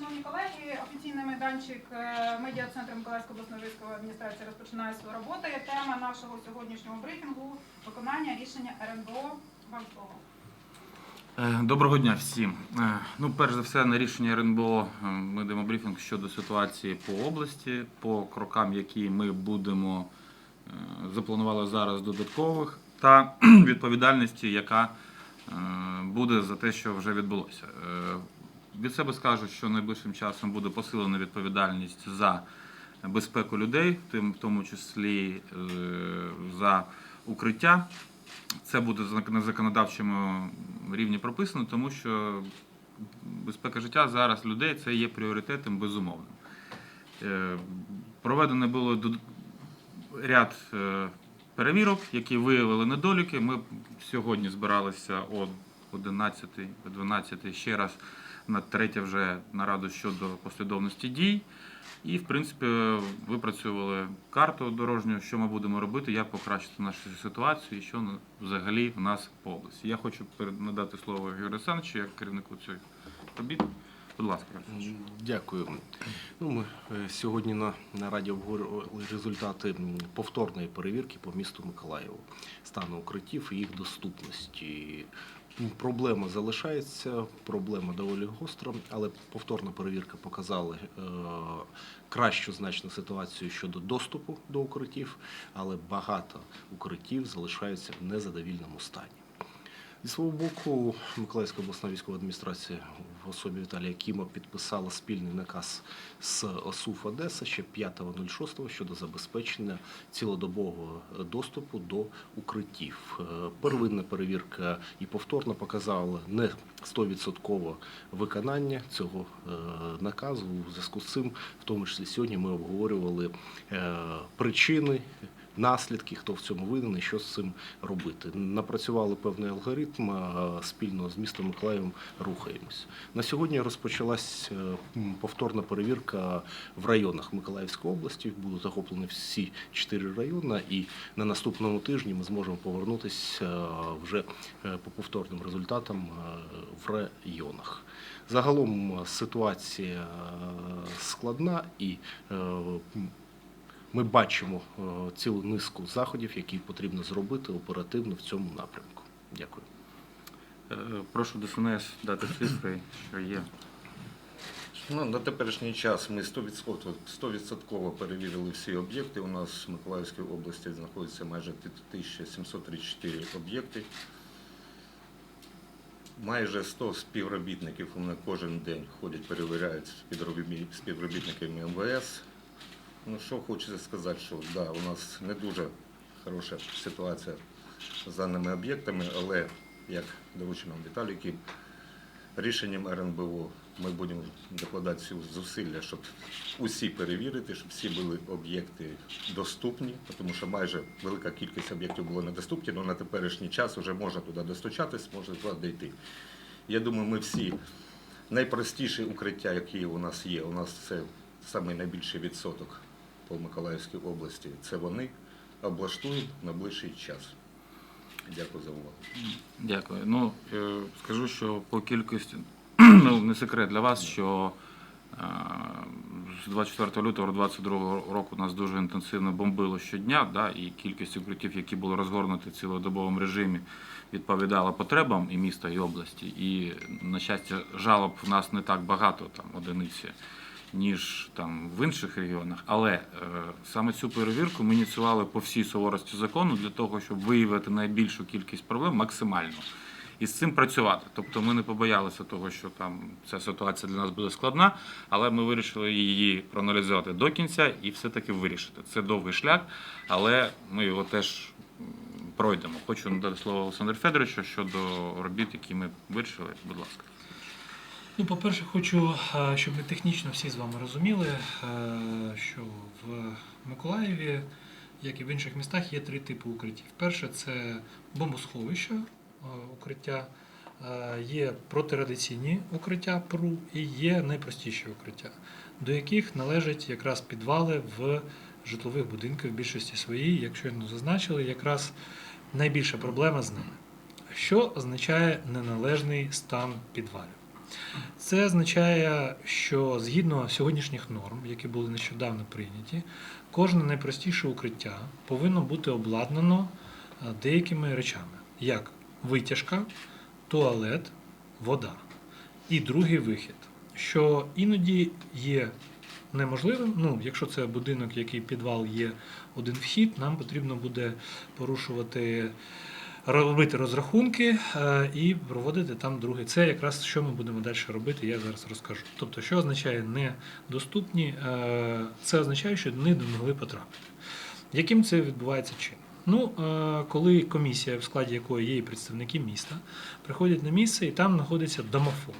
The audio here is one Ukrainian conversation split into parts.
шановні колеги, офіційний майданчик е, медіа-центру Миколаївської обласної військової адміністрації розпочинає свою роботу. І тема нашого сьогоднішнього брифінгу виконання рішення РНБО. Вам. Е, Доброго дня всім. Е, Ну, перш за все, на рішення РНБО е, ми даємо брифінг щодо ситуації по області, по крокам, які ми будемо запланували зараз додаткових, та відповідальності, яка буде за те, що вже відбулося. Від себе скажу, що найближчим часом буде посилена відповідальність за безпеку людей, в тому числі е, за укриття. Це буде на законодавчому рівні прописано, тому що безпека життя зараз людей це є пріоритетом безумовним. Е, Проведено було ряд е, перевірок, які виявили недоліки. Ми сьогодні збиралися о 11-12 ще раз на третє вже нараду щодо послідовності дій. І, в принципі, випрацювали карту дорожню, що ми будемо робити, як покращити нашу ситуацію і що взагалі в нас по області. Я хочу надати слово Юрію Олександровичу, як керівнику цих робіт. Будь ласка, Дякую. Ну, ми е, сьогодні на, на раді обговорювали результати повторної перевірки по місту Миколаєву, стану укриттів і їх доступності. М, Проблема залишається, проблема доволі гостра, але повторна перевірка показала е, кращу значно ситуацію щодо доступу до укриттів, але багато укриттів залишаються в незадовільному стані. Зі свого боку, Миколаївська обласна військова адміністрація в особі Віталія Кіма підписала спільний наказ з ОСУФ Одеса ще 5.06 щодо забезпечення цілодобового доступу до укриттів. Е, Первинна перевірка і повторно показала не 100% виконання цього е, наказу. У зв'язку з цим, в тому числі сьогодні, ми обговорювали е, причини наслідки, хто в цьому винен і що з цим робити. Напрацювали певний алгоритм, спільно з містом Миколаєвом рухаємось. На сьогодні розпочалась е, повторна перевірка в районах Миколаївської області. Будуть захоплені всі чотири райони, і на наступному тижні ми зможемо повернутися е, вже е, по повторним результатам в районах. Загалом ситуація складна і ми бачимо е, цілу низку заходів, які потрібно зробити оперативно в цьому напрямку. Дякую. Е, Прошу ДСНС дати цифри, що є. Ну, на теперішній час ми 100%, 100% перевірили всі об'єкти. У нас в Миколаївській області знаходиться майже 1734 об'єкти. Майже 100 співробітників у мене кожен день ходять, перевіряють співробітниками МВС. Ну, що хочеться сказати, що да, у нас не дуже хороша ситуація з даними об'єктами, але як доручив нам Віталій рішенням РНБО ми будемо докладати зусилля, щоб усі перевірити, щоб всі були об'єкти доступні, тому що майже велика кількість об'єктів було недоступні, але на теперішній час вже можна туди достучатись, можна туди дійти. Я думаю, ми всі найпростіші укриття, які у нас є, у нас це найбільший відсоток по Миколаївській області, це вони облаштують на ближчий час. Дякую за увагу. Дякую. Ну, е, скажу, що по кількості, ну, не секрет для вас, що е, з 24 лютого 2022 року нас дуже інтенсивно бомбило щодня, да, і кількість укриттів, які були розгорнуті в цілодобовому режимі, відповідала потребам і міста, і області. І, на щастя, жалоб в нас не так багато, там, одиниці, ніж там в інших регіонах. Але е, саме цю перевірку ми ініціювали по всій суворості закону для того, щоб виявити найбільшу кількість проблем максимально. І з цим працювати. Тобто ми не побоялися того, що там ця ситуація для нас буде складна, але ми вирішили її проаналізувати до кінця і все-таки вирішити. Це довгий шлях, але ми його теж пройдемо. Хочу надати слово Олександру Федоровичу щодо робіт, які ми вирішили. Будь ласка. Ну, по-перше, хочу, е, щоб ми технічно всі з вами розуміли, е, що в Миколаєві, як і в інших містах, є три типи укриттів. Перше це бомбосховища, е, укриття, е, є протирадиційні укриття ПРУ і є найпростіші укриття, до яких належать якраз підвали в житлових будинках в більшості своїй, як щойно зазначили, якраз найбільша проблема з ними. Що означає неналежний стан підвалів? Це означає, що згідно сьогоднішніх норм, які були нещодавно прийняті, кожне найпростіше укриття повинно бути обладнано е, деякими речами, як витяжка, туалет, вода і другий вихід, що іноді є неможливим. Ну, якщо це будинок, який підвал є один вхід, нам потрібно буде порушувати. Робити розрахунки е, і проводити там другий. Це якраз що ми будемо далі робити, я зараз розкажу. Тобто, що означає недоступні, Е, це означає, що не могли потрапити. Яким це відбувається чином? Ну, е, коли комісія, в складі якої є і представники міста, приходять на місце і там знаходиться домофон.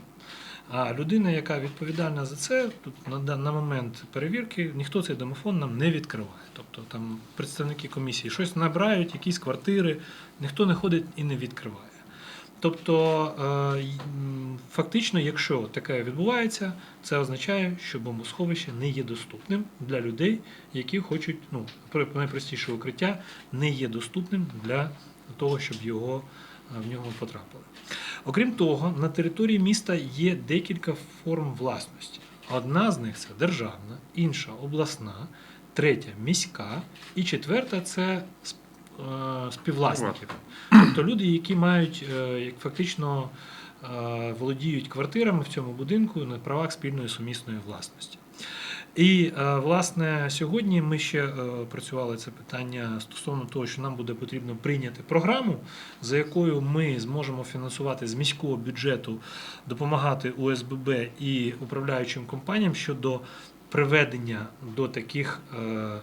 А людина, яка відповідальна за це, тут на, на момент перевірки ніхто цей домофон нам не відкриває. Тобто там представники комісії щось набирають, якісь квартири, ніхто не ходить і не відкриває. Тобто, е, фактично, якщо таке відбувається, це означає, що бомбосховище не є доступним для людей, які хочуть, ну, найпростіше укриття не є доступним для того, щоб його в нього потрапили. Окрім того, на території міста є декілька форм власності. Одна з них це державна, інша обласна, третя міська, і четверта це е, співвласники. Тобто люди, які мають е, як фактично е, володіють квартирами в цьому будинку на правах спільної сумісної власності. І е, власне сьогодні ми ще е, працювали це питання стосовно того, що нам буде потрібно прийняти програму, за якою ми зможемо фінансувати з міського бюджету, допомагати УСББ і управляючим компаніям щодо приведення до таких. е,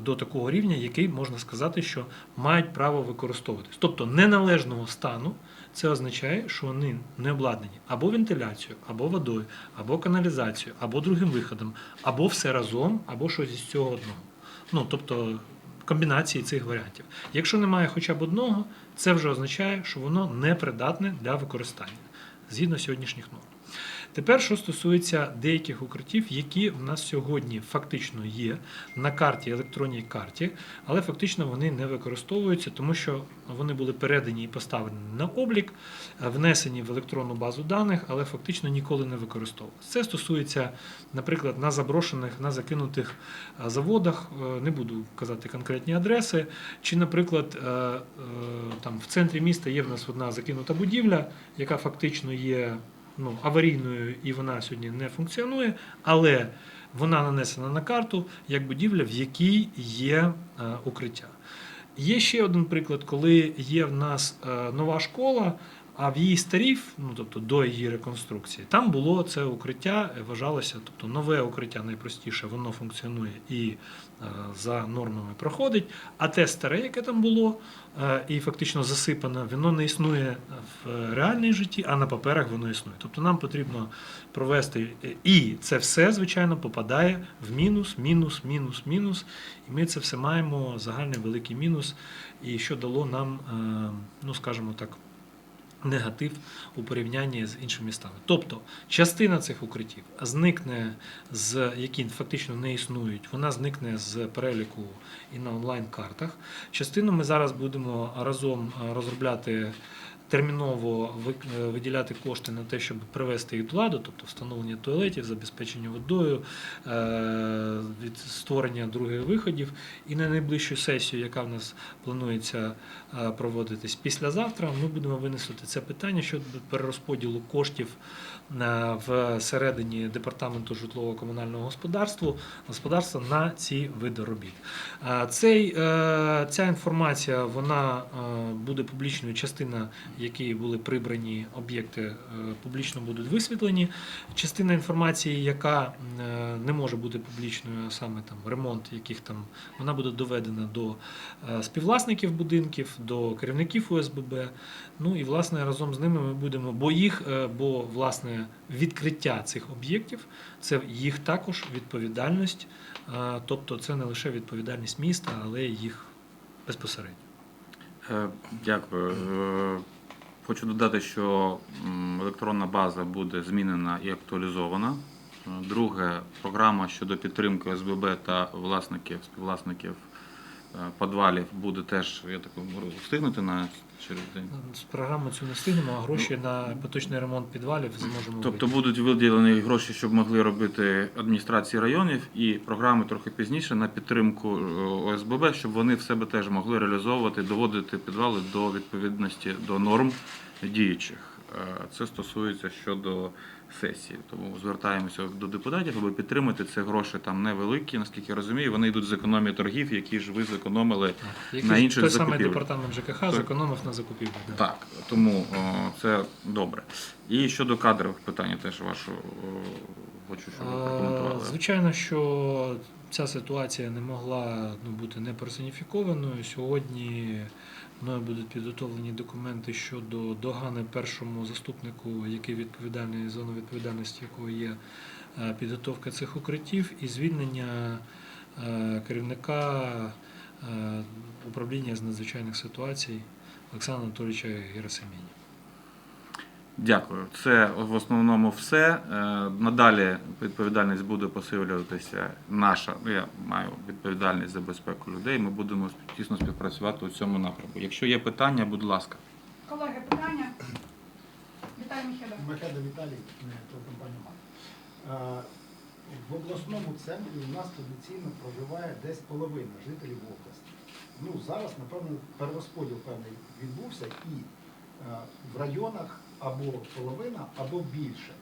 До такого рівня, який можна сказати, що мають право використовуватись. Тобто неналежного стану це означає, що вони не обладнані або вентиляцією, або водою, або каналізацією, або другим виходом, або все разом, або щось із цього одного. Ну тобто комбінації цих варіантів. Якщо немає хоча б одного, це вже означає, що воно не придатне для використання згідно сьогоднішніх норм. Тепер, що стосується деяких укриттів, які в нас сьогодні фактично є на карті, електронній карті, але фактично вони не використовуються, тому що вони були передані і поставлені на облік, внесені в електронну базу даних, але фактично ніколи не використовувалися. Це стосується, наприклад, на заброшених, на закинутих е, заводах, е, не буду казати конкретні адреси, чи, наприклад, е, там в центрі міста є в нас одна закинута будівля, яка фактично є ну, аварійною і вона сьогодні не функціонує, але вона нанесена на карту як будівля, в якій є е, укриття. Є ще один приклад, коли є в нас е, нова школа, а в її старій, ну тобто до її реконструкції, там було це укриття, е, вважалося, тобто нове укриття найпростіше, воно функціонує і е, за нормами проходить. А те старе, яке там було, е, і фактично засипане, воно не існує в реальній житті, а на паперах воно існує. Тобто нам потрібно провести, і це все, звичайно, попадає в мінус, мінус, мінус, мінус. І ми це все маємо загальний великий мінус, і що дало нам, ну скажімо так, негатив у порівнянні з іншими містами. Тобто частина цих укриттів зникне з які фактично не існують, вона зникне з переліку і на онлайн-картах. Частину ми зараз будемо разом е, розробляти. Терміново е, виділяти кошти на те, щоб привести їх до ладу, тобто встановлення туалетів, забезпечення водою, е, створення других виходів. І на найближчу сесію, яка в нас планується е, проводитись післязавтра, ми будемо винесути це питання щодо перерозподілу коштів в середині департаменту житлово-комунального господарства господарства на ці види робіт. Е, Цей, е, ця інформація вона е, буде публічною частина, які були прибрані об'єкти, е, публічно будуть висвітлені. Частина інформації, яка е, не може бути публічною, а саме там ремонт, яких там вона буде доведена до е, співвласників будинків, до керівників ОСББ. Ну і власне разом з ними ми будемо, бо їх, е, бо власне відкриття цих об'єктів це їх також відповідальність, е, тобто це не лише відповідальність міста, але їх безпосередньо. Е, Дякую. Е, Хочу додати, що електронна база буде змінена і актуалізована. Е, Друге, програма щодо підтримки ОСББ та власників, співвласників е, підвалів буде теж, я так встигнути на через день. З програми цю не встигнемо, а гроші на поточний ремонт підвалів зможемо Тобто будуть виділені гроші, щоб могли робити адміністрації районів, і програми трохи пізніше на підтримку е, ОСББ, щоб вони в себе теж могли реалізовувати, доводити підвали до відповідності до норм діючих. Е, Це стосується щодо сесії. Тому звертаємося до депутатів, аби підтримати це гроші там невеликі, наскільки я розумію. Вони йдуть з економії торгів, які ж ви зекономили Який на інших той самий закупівлях. департамент ЖКХ Той- зекономив на закупівлях. Так, тому о, це добре. І щодо кадрових питань теж вашу хочу, щоб ви Е, прокоментували. Звичайно, що ця ситуація не могла ну, бути не персоніфікованою. Сьогодні мною будуть підготовлені документи щодо догани першому заступнику, який відповідальний зону відповідальності якого є е, підготовка цих укриттів, і звільнення е, керівника е, управління з надзвичайних ситуацій Олександра Анатолійовича Герасиміні. Дякую. Це в основному все. Е, Надалі відповідальність буде посилюватися. Наша, ну я маю відповідальність за безпеку людей. Ми будемо тісно співпрацювати у цьому напрямку. Якщо є питання, будь ласка. Колеги, питання? Віталій Міхеда. Михайло Віталій, телекомпанія МАК. Е, В обласному центрі у нас традиційно проживає десь половина жителів області. Ну, зараз, напевно, перерозподіл певний відбувся і е, в районах або половина, або більше.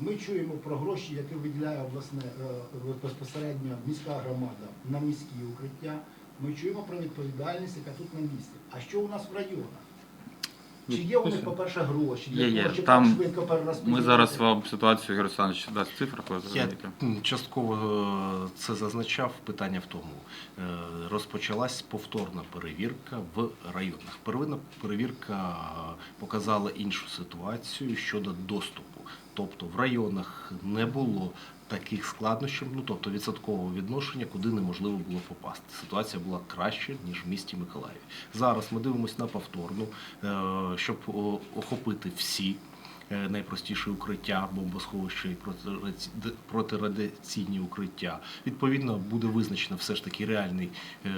Ми чуємо про гроші, які виділяє обласне е, безпосередньо міська громада на міські укриття. Ми чуємо про відповідальність, яка тут на місці. А що у нас в районах? Чи є у них, по-перше, гроші? для Є, є. того, Там так швидко перерозподілити? Ми зараз вам ситуацію Ігор Олександрович дасть в Я частково е, це зазначав. Питання в тому. Е, Розпочалась повторна перевірка в районах. Первинна перевірка показала іншу ситуацію щодо доступу. Тобто в районах не було таких складнощів, ну тобто відсоткового відношення, куди неможливо було попасти. Ситуація була краще, ніж в місті Миколаєві. Зараз ми дивимося на повторну, е, щоб охопити всі е, найпростіші укриття, бомбосховища і протирадіаційні укриття. Відповідно, буде визначено все ж таки реальний е,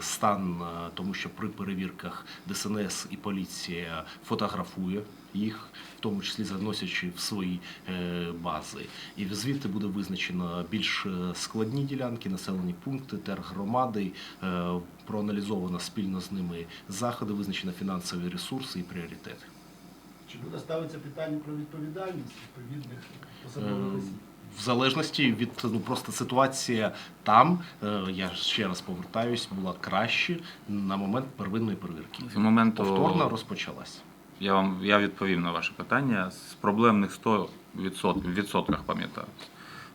стан, е, тому що при перевірках ДСНС і поліція фотографує їх, в тому числі заносячи в свої бази. І звідти буде визначено більш складні ділянки, населені пункти, тергромади, проаналізовано спільно з ними заходи, визначено фінансові ресурси і пріоритети. Чи буде ставитися питання про відповідальність відповідних посадових Е, осіб? В залежності від ну просто ситуація там, е, я ще раз повертаюсь, була краще на момент первинної перевірки. З моменту Повторно розпочалась. Я вам я відповім на ваше питання. З проблемних 100 відсотків, в відсотках пам'ятаю.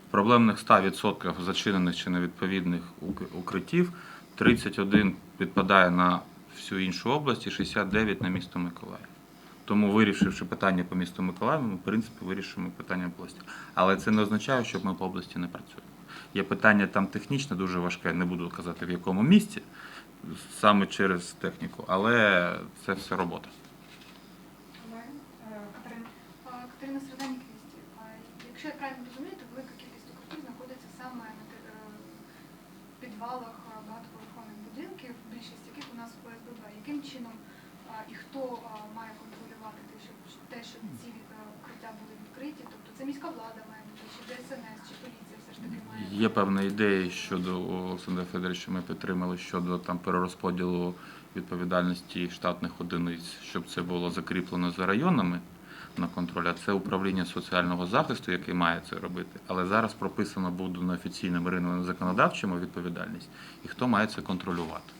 В проблемних 100% зачинених чи невідповідних укриттів 31 підпадає на всю іншу область і 69 на місто Миколаїв. Тому, вирішивши питання по місту Миколаїв, ми, в принципі, вирішимо питання області. Але це не означає, що ми по області не працюємо. Є питання там технічне, дуже важке, не буду казати в якому місці, саме через техніку, але це все робота. Е, Катерина. А, Катерина Сердані Крісті. А, Якщо я правильно розумію, то велика кількість укриттів знаходиться саме на е, підвалах багатоповерхових будинків, більшість яких у нас в ОСББ. Яким чином і хто має те, щоб ці е, укриття були відкриті? Тобто це міська влада має бути, чи ДСНС, чи поліція все ж таки має Є певні ідеї щодо Олександра Федоровича, ми підтримали щодо там перерозподілу відповідальності штатних одиниць, щоб це було закріплено за районами на контроль. А це управління соціального захисту, яке має це робити. Але зараз прописано буде на офіційному ринку законодавчому відповідальність і хто має це контролювати.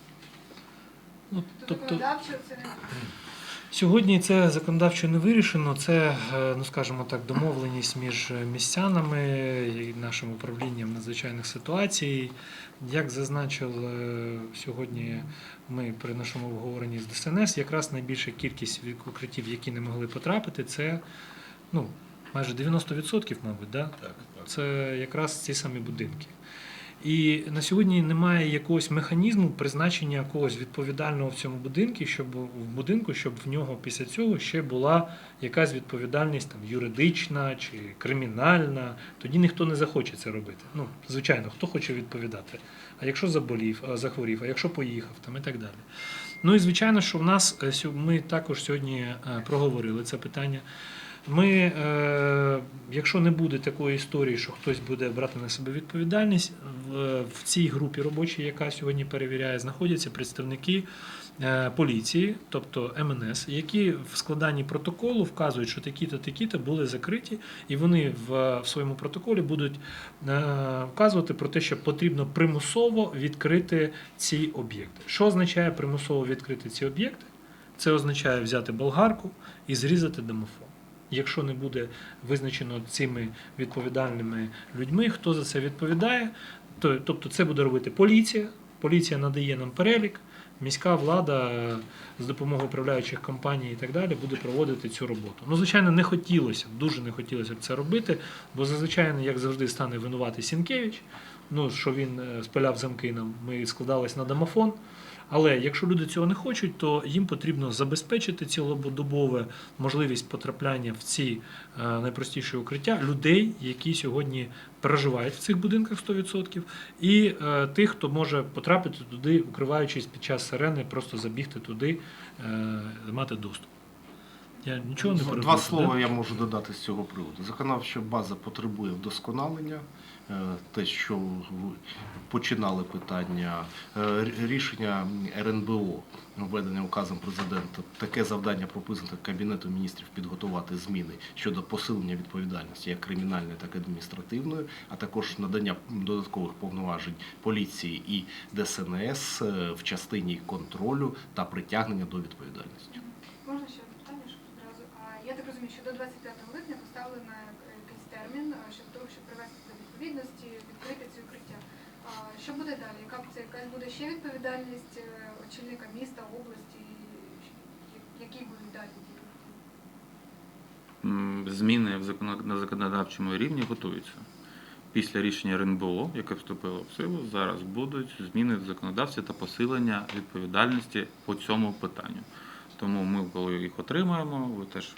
Ну, То тобто, законодавчо це не Сьогодні це законодавчо не вирішено. Це, е, ну скажімо так, домовленість між містянами і нашим управлінням надзвичайних ситуацій. Як зазначив е, сьогодні ми при нашому обговоренні з ДСНС, якраз найбільша кількість укриттів, які не могли потрапити, це ну, майже 90%, мабуть, да? це якраз ці самі будинки. І на сьогодні немає якогось механізму призначення якогось відповідального в цьому будинку, щоб в будинку, щоб в нього після цього ще була якась відповідальність там юридична чи кримінальна. Тоді ніхто не захоче це робити. Ну, звичайно, хто хоче відповідати. А якщо заболів, а, захворів, а якщо поїхав, там і так далі. Ну і звичайно, що в нас е, ми також сьогодні е, проговорили це питання. Ми, е, якщо не буде такої історії, що хтось буде брати на себе відповідальність, в, цій групі робочій, яка сьогодні перевіряє, знаходяться представники е, поліції, тобто МНС, які в складанні протоколу вказують, що такі-то, такі-то були закриті, і вони в, в своєму протоколі будуть е, вказувати про те, що потрібно примусово відкрити ці об'єкти. Що означає примусово відкрити ці об'єкти? Це означає взяти болгарку і зрізати домофон. Якщо не буде визначено цими відповідальними людьми, хто за це відповідає, то, тобто це буде робити поліція. Поліція надає нам перелік, міська влада з допомогою управляючих компаній і так далі буде проводити цю роботу. Ну, звичайно, не хотілося дуже не хотілося б це робити, бо зазвичай, як завжди, стане винуватий Сінкевич. Ну, що він е, спиляв замки нам, ми складались на домофон. Але якщо люди цього не хочуть, то їм потрібно забезпечити цілодобове можливість потрапляння в ці е, найпростіші укриття людей, які сьогодні проживають в цих будинках 100%, і е, тих, хто може потрапити туди, укриваючись під час сирени, просто забігти туди, мати доступ. Я нічого не Два слова да? я можу додати з цього приводу. Законодавча база потребує вдосконалення. Е, Те, що починали питання, е, рішення РНБО, введене указом президента, таке завдання прописано Кабінету міністрів підготувати зміни щодо посилення відповідальності як кримінальної, так і адміністративної, а також надання додаткових повноважень поліції і ДСНС е, в частині контролю та притягнення до відповідальності. Можна ще питання, щоб одразу. Я так розумію, що до 25 липня поставлено якийсь термін е, щодо того, щоб привести до відповідності, відкрити ці укриття. Що буде далі? Яка це якась буде ще відповідальність е, очільника міста, області? Які будуть далі дії? Зміни на законодавчому рівні готуються. Після рішення РНБО, яке вступило в силу, зараз будуть зміни в законодавстві та посилення відповідальності по цьому питанню. Тому ми, коли їх отримаємо, ви теж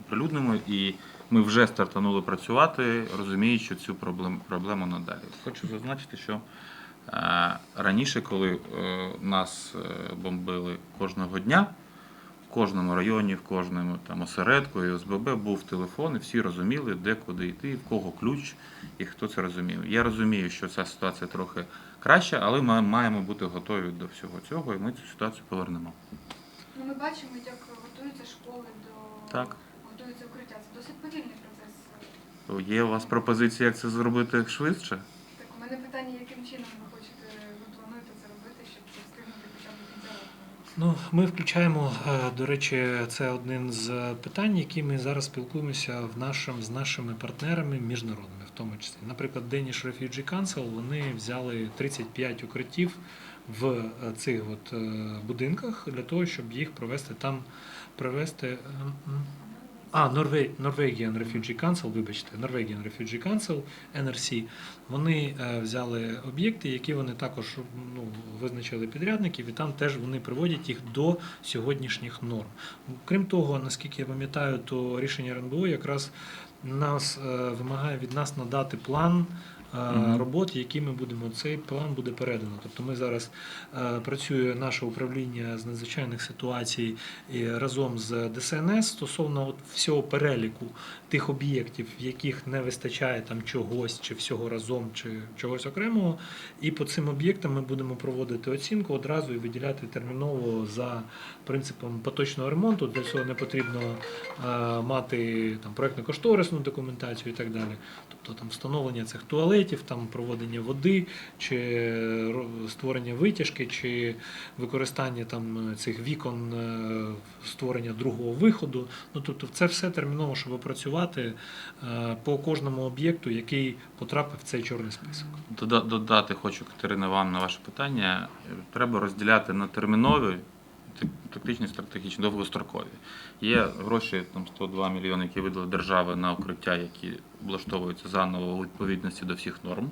оприлюднимо, і ми вже стартанули працювати, розуміючи цю проблему, проблему надалі. Хочу зазначити, що е, раніше, коли е, нас е, бомбили кожного дня, в кожному районі, в кожному там осередку і ОСББ був телефон, і всі розуміли, де куди йти, в кого ключ і хто це розумів. Я розумію, що ця ситуація трохи краща, але ми маємо бути готові до всього цього, і ми цю ситуацію повернемо. Ну, ми бачимо, як готуються школи до Так. Це досить повільний процес. Є у вас пропозиція, як це зробити швидше? Так, у мене питання, яким чином ви хочете, ви плануєте це робити, щоб це встигнути хоча б до кінця року? Ну, ми включаємо, е, до речі, це один з питань, які ми зараз спілкуємося в нашим, з нашими партнерами міжнародними, в тому числі. Наприклад, Danish Refugee Council, вони взяли 35 укриттів в е, цих от е, будинках для того, щоб їх провести там, провести. А, Норве- Norwegian Refugee Council, вибачте, Norwegian Refugee Council, NRC, вони е, взяли об'єкти, які вони також ну, визначили підрядників, і там теж вони приводять їх до сьогоднішніх норм. Крім того, наскільки я пам'ятаю, то рішення РНБО якраз нас е, вимагає від нас надати план. Е, Робот, які ми будемо, цей план буде передано. Тобто ми зараз е, працює наше управління з надзвичайних ситуацій і разом з ДСНС стосовно от всього переліку тих об'єктів, в яких не вистачає там чогось, чи всього разом, чи чогось окремого. І по цим об'єктам ми будемо проводити оцінку одразу і виділяти терміново за принципом поточного ремонту. Для цього не потрібно е, мати там проектно-кошторисну документацію і так далі. Тобто там встановлення цих туалетів, там проводення води, чи створення витяжки, чи використання там цих вікон, е, створення другого виходу. Ну тобто, це все терміново, щоб опрацювати е, по кожному об'єкту, який потрапив в цей чорний список. Дода- Додати хочу, Катерина, вам на ваше питання. Треба розділяти на термінові, тактичні, стратегічні, довгострокові. Є гроші, там 102 мільйони, які видали держави на укриття, які облаштовуються заново у відповідності до всіх норм.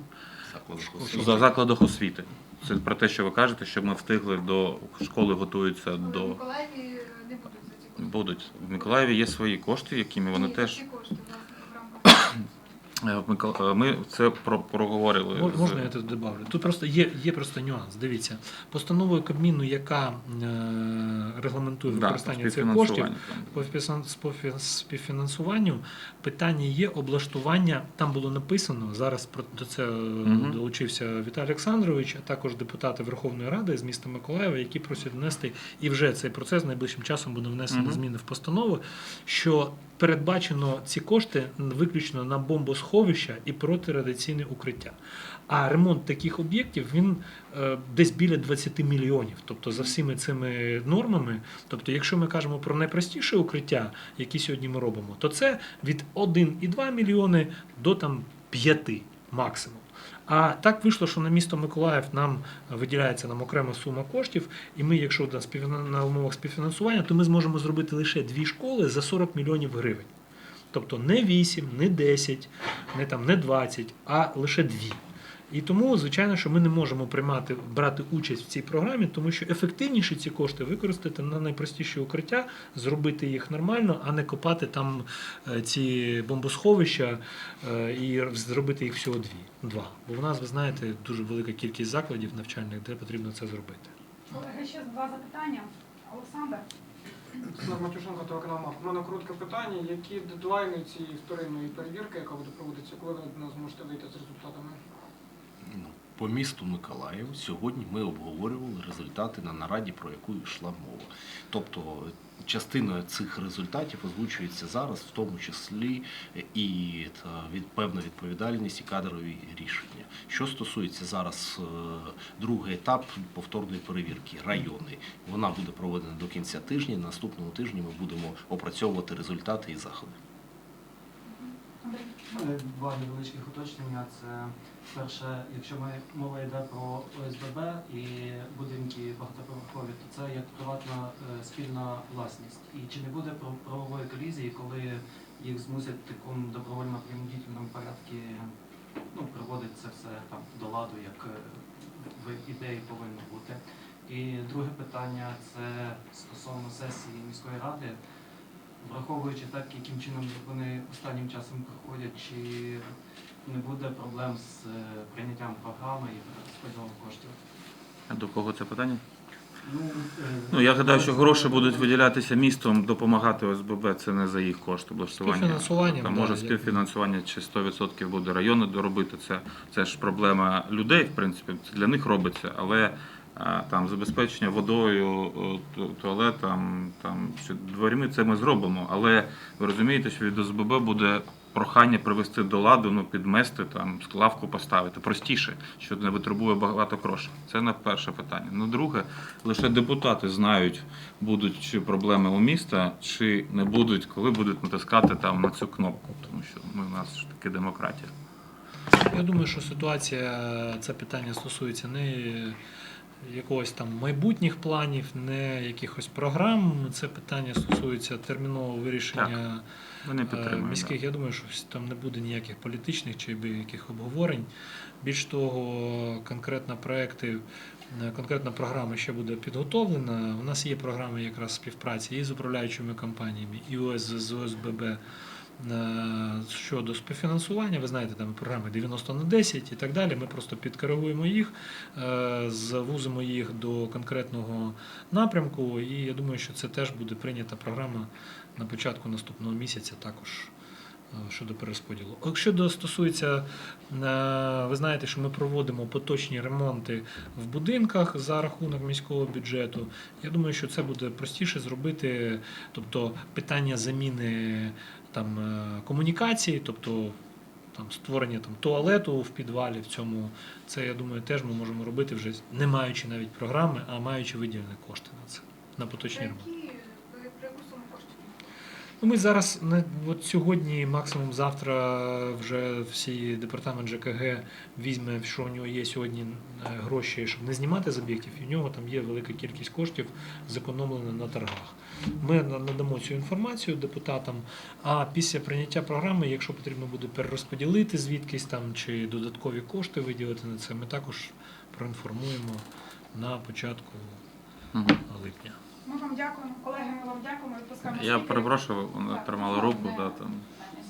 закладах освіти. За закладах освіти. Це про те, що ви кажете, щоб ми встигли до школи готуються до Миколаєві е, не будуть за ці кошти. будуть в Миколаєві. Є свої кошти, якими вони Ні, теж ці кошти, власне, в рамках. Е, в Микол- е, Ми це про проговорили. Можна я тут добавлю? Тут просто є, є просто нюанс. Дивіться, постановою Кабміну, яка е, регламентує Да, використання цих коштів, по співфін- співфін- співфінансуванню питання є облаштування. Там було написано зараз. Про до це е, Мгм. долучився Віталій Олександрович, а також депутати Верховної Ради з міста Миколаєва, які просять внести і вже цей процес найближчим часом буде внесено Мгм. зміни в постанову, що передбачено ці кошти виключно на бомбосховища і протирадіаційне укриття. А ремонт таких об'єктів він е, десь біля 20 мільйонів. Тобто за всіми цими нормами, тобто, якщо ми кажемо про найпростіше укриття, які сьогодні ми робимо, то це від 1,2 мільйони до там 5 максимум. А так вийшло, що на місто Миколаїв нам виділяється нам окрема сума коштів, і ми, якщо на умовах співфінансування, то ми зможемо зробити лише дві школи за 40 мільйонів гривень. Тобто не 8, не 10, не, там, не 20, а лише дві. І тому, звичайно, що ми не можемо приймати брати участь в цій програмі, тому що ефективніше ці кошти використати на найпростіші укриття, зробити їх нормально, а не копати там е, ці бомбосховища е, і зробити їх всього дві. Два. Бо в нас, ви знаєте, дуже велика кількість закладів навчальних, де потрібно це зробити. Ще два запитання. Олександр. Олександр Матюшенко, телеканал МАП. У мене коротке питання. Які дедлайни цієї вторинної перевірки, яка буде проводитися, коли ви нас зможете вийти з результатами? Ну, По місту Миколаїв сьогодні ми обговорювали результати на нараді, про яку йшла мова. Тобто частина цих результатів озвучується зараз, в тому числі і від, певна відповідальність і кадрові рішення. Що стосується зараз е, другий етап повторної перевірки райони, вона буде проведена до кінця тижня. Наступного тижня ми будемо опрацьовувати результати і заходи. Мене два невеличких уточнення. Це перше, якщо ми мова йде про ОСББ і будинки багатоповерхові, то це як приватна е, спільна власність. І чи не буде прав- правової колізії, коли їх змусять в такому добровольно принудительному порядку ну, приводить це все там до ладу, як е, в ідеї повинно бути. І друге питання це стосовно сесії міської ради. Враховуючи так, яким чином вони останнім часом проходять, чи не буде проблем з е, прийняттям програми і розподілом коштів? А до кого це питання? Ну, е, Ну я гадаю, що гроші будуть виділятися містом, допомагати ОСББ. Це не за їх кошти облаштування. Там може співфінансування чи 100% буде райони доробити. Це, це ж проблема людей, в принципі, це для них робиться, але там забезпечення водою, туалетом, там чи дверми, це ми зробимо. Але ви розумієте, що від ОСББ буде прохання привести до ладу, ну підмести там, лавку поставити. Простіше, що не витребує багато грошей. Це на перше питання. На друге, лише депутати знають, будуть чи проблеми у міста, чи не будуть, коли будуть натискати там на цю кнопку, тому що ми у нас ж таки демократія. Я думаю, що ситуація, це питання стосується не якогось там майбутніх планів, не якихось програм. Це питання стосується термінового вирішення не е, міських. Я думаю, що там не буде ніяких політичних чи яких обговорень. Більш того, конкретно проекти, е, конкретна програма ще буде підготовлена. У нас є програми якраз співпраці і з управляючими компаніями, і ОС з ОСББ. Е, Щодо співфінансування, ви знаєте, там програми 90 на 10 і так далі. Ми просто підкоригуємо їх, е, звузимо їх до конкретного напрямку. І я думаю, що це теж буде прийнята програма на початку наступного місяця також е, щодо перерозподілу. Щодо стосується, ви знаєте, що ми проводимо поточні ремонти в будинках за рахунок міського бюджету. Я думаю, що це буде простіше зробити, тобто питання заміни там е, комунікації, тобто. Там створення там туалету в підвалі в цьому, це я думаю, теж ми можемо робити вже не маючи навіть програми, а маючи виділені кошти на це на поточні Про ми зараз от сьогодні, максимум завтра, вже всі департамент ЖКГ візьме, що у нього є сьогодні е, гроші, щоб не знімати з об'єктів, і в нього там є велика кількість коштів, зекономлена на торгах. Ми надамо цю інформацію депутатам. А після прийняття програми, якщо потрібно буде перерозподілити звідкись там чи додаткові кошти виділити на це, ми також проінформуємо на початку липня. Ми вам дякуємо, колеги, ми вам дякуємо. Відпускаємо Я спікерів. перепрошую, вона Так. тримала руку. Да, там.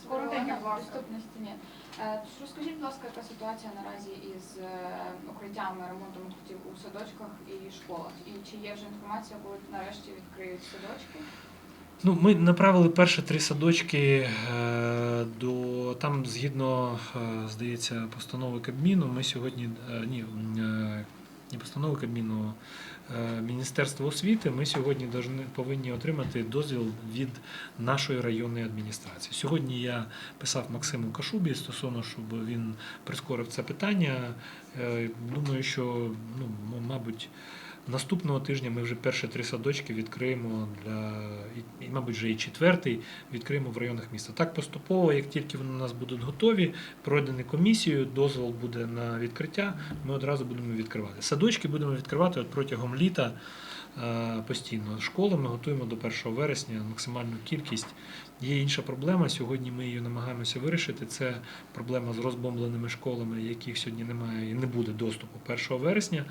Будь ласка. Доступності ні. Е, тож Розкажіть, будь ласка, яка ситуація наразі із е, укриттями, ремонтом укриттів у садочках і школах? І чи є вже інформація, коли нарешті відкриють садочки? Ну, ми направили перші три садочки е, до там, згідно, е, здається, постанови Кабміну. Ми сьогодні е, ні, е, не постанови Кабміну, Міністерства освіти. Ми сьогодні повинні отримати дозвіл від нашої районної адміністрації. Сьогодні я писав Максиму Кашубі стосовно, щоб він прискорив це питання. Е, Думаю, що ну, мабуть. Наступного тижня ми вже перші три садочки відкриємо для і, мабуть, вже і четвертий відкриємо в районах міста. Так поступово, як тільки вони у нас будуть готові, пройдені комісією, дозвол буде на відкриття. Ми одразу будемо відкривати. Садочки будемо відкривати от протягом літа е, постійно. Школи ми готуємо до 1 вересня максимальну кількість. Є інша проблема. Сьогодні ми її намагаємося вирішити. Це проблема з розбомбленими школами, яких сьогодні немає і не буде доступу 1 вересня.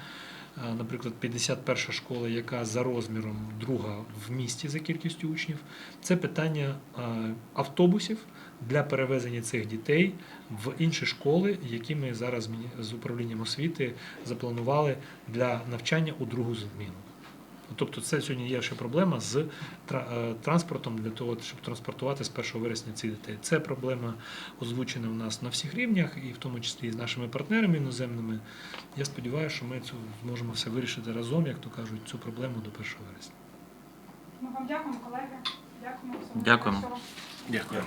Е, Наприклад, 51 школа, яка за розміром друга в місті за кількістю учнів, це питання е, автобусів для перевезення цих дітей в інші школи, які ми зараз з управлінням освіти запланували для навчання у другу зміну. Тобто це сьогодні є ще проблема з е, транспортом для того, щоб транспортувати з 1 вересня цих дітей. Це проблема озвучена у нас на всіх рівнях, і в тому числі і з нашими партнерами іноземними. Я сподіваюся, що ми цю зможемо все вирішити разом, як то кажуть, цю проблему до 1 вересня. Ми вам дякуємо, колеги. Дякуємо. Дякуємо. Дякую.